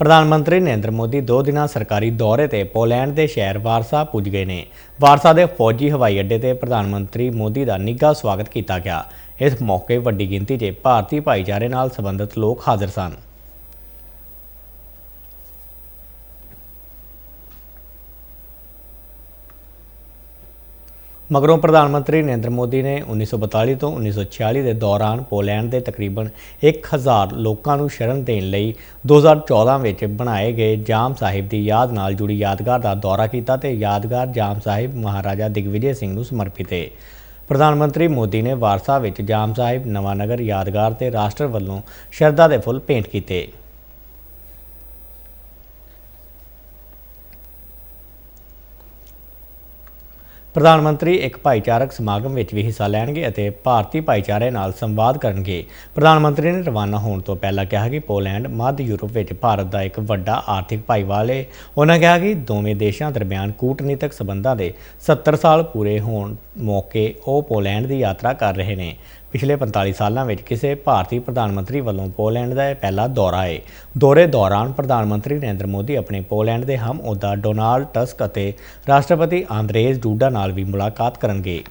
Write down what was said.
ਪ੍ਰਧਾਨ ਮੰਤਰੀ ਨਰਿੰਦਰ ਮੋਦੀ ਦੋ ਦਿਨਾਂ ਸਰਕਾਰੀ ਦੌਰੇ ਤੇ ਪੋਲੈਂਡ ਦੇ ਸ਼ਹਿਰ ਵਾਰਸਾ ਪੁੱਜ ਗਏ ਨੇ। ਵਾਰਸਾ ਦੇ ਫੌਜੀ ਹਵਾਈ ਅੱਡੇ ਤੇ ਪ੍ਰਧਾਨ ਮੰਤਰੀ ਮੋਦੀ ਦਾ ਨਿੱਘਾ ਸਵਾਗਤ ਕੀਤਾ ਗਿਆ। ਇਸ ਮੌਕੇ ਵੱਡੀ ਗਿਣਤੀ 'ਚ ਭਾਰਤੀ ਭਾਈਚਾਰੇ ਨਾਲ ਸੰਬੰਧਿਤ ਲੋਕ ਹਾਜ਼ਰ ਸਨ। ਮਗਰੋਂ ਪ੍ਰਧਾਨ ਮੰਤਰੀ ਨਰਿੰਦਰ ਮੋਦੀ ਨੇ 1942 ਤੋਂ 1946 ਦੇ ਦੌਰਾਨ ਪੋਲੈਂਡ ਦੇ ਤਕਰੀਬਨ 1000 ਲੋਕਾਂ ਨੂੰ ਸ਼ਰਨ ਦੇਣ ਲਈ 2014 ਵਿੱਚ ਬਣਾਏ ਗਏ ਜਾਮ ਸਾਹਿਬ ਦੀ ਯਾਦ ਨਾਲ ਜੁੜੀ ਯਾਦਗਾਰ ਦਾ ਦੌਰਾ ਕੀਤਾ ਤੇ ਯਾਦਗਾਰ ਜਾਮ ਸਾਹਿਬ ਮਹਾਰਾਜਾ ਦਿਗਵਿਜੇ ਸਿੰਘ ਨੂੰ ਸਮਰਪਿਤ ਹੈ ਪ੍ਰਧਾਨ ਮੰਤਰੀ ਮੋਦੀ ਨੇ ਵਾਰਸਾ ਵਿੱਚ ਜਾਮ ਸਾਹਿਬ ਨਵਾਂ ਨਗਰ ਯਾਦਗਾਰ ਤੇ ਰਾਸ਼ਟਰ ਵੱਲੋਂ ਸ਼ਰਧਾ ਦੇ ਫੁੱਲ ਭੇਂਟ ਕੀਤੇ। ਪ੍ਰਧਾਨ ਮੰਤਰੀ ਇੱਕ ਭਾਈਚਾਰਕ ਸਮਾਗਮ ਵਿੱਚ ਵੀ ਹਿੱਸਾ ਲੈਣਗੇ ਅਤੇ ਭਾਰਤੀ ਭਾਈਚਾਰੇ ਨਾਲ ਸੰਵਾਦ ਕਰਨਗੇ। ਪ੍ਰਧਾਨ ਮੰਤਰੀ ਨੇ ਰਵਾਨਾ ਹੋਣ ਤੋਂ ਪਹਿਲਾਂ ਕਿਹਾ ਕਿ ਪੋਲੈਂਡ, ਮੱਧ ਯੂਰਪ ਵਿੱਚ ਭਾਰਤ ਦਾ ਇੱਕ ਵੱਡਾ ਆਰਥਿਕ ਭਾਈਵਾਲ ਹੈ ਉਹਨਾਂ ਕਿਹਾ ਕਿ ਦੋਵੇਂ ਦੇਸ਼ਾਂ ਦਰਮਿਆਨ ਕੂਟਨੀਤਿਕ ਸਬੰਧਾਂ ਦੇ 70 ਸਾਲ ਪੂਰੇ ਹੋਣ ਮੌਕੇ ਉਹ ਪੋਲੈਂਡ ਦੀ ਯਾਤਰਾ ਕਰ ਰਹੇ ਨੇ। ਪਿਛਲੇ 45 ਸਾਲਾਂ ਵਿੱਚ ਕਿਸੇ ਭਾਰਤੀ ਪ੍ਰਧਾਨ ਮੰਤਰੀ ਵੱਲੋਂ ਪੋਲੈਂਡ ਦਾ ਇਹ ਪਹਿਲਾ ਦੌਰਾ ਹੈ ਦੌਰੇ ਦੌਰਾਨ ਪ੍ਰਧਾਨ ਮੰਤਰੀ ਨਰਿੰਦਰ ਮੋਦੀ ਆਪਣੇ ਪੋਲੈਂਡ ਦੇ ਹਮ ਅਹੁਦਾ ਡੋਨਾਲਡ ਟਸਕ ਅਤੇ ਰਾਸ਼ਟਰਪਤੀ ਆਂਦਰੇਜ਼ ਡੂਡਾ ਨਾਲ ਵੀ ਮੁਲਾਕਾਤ ਕਰਨਗੇ।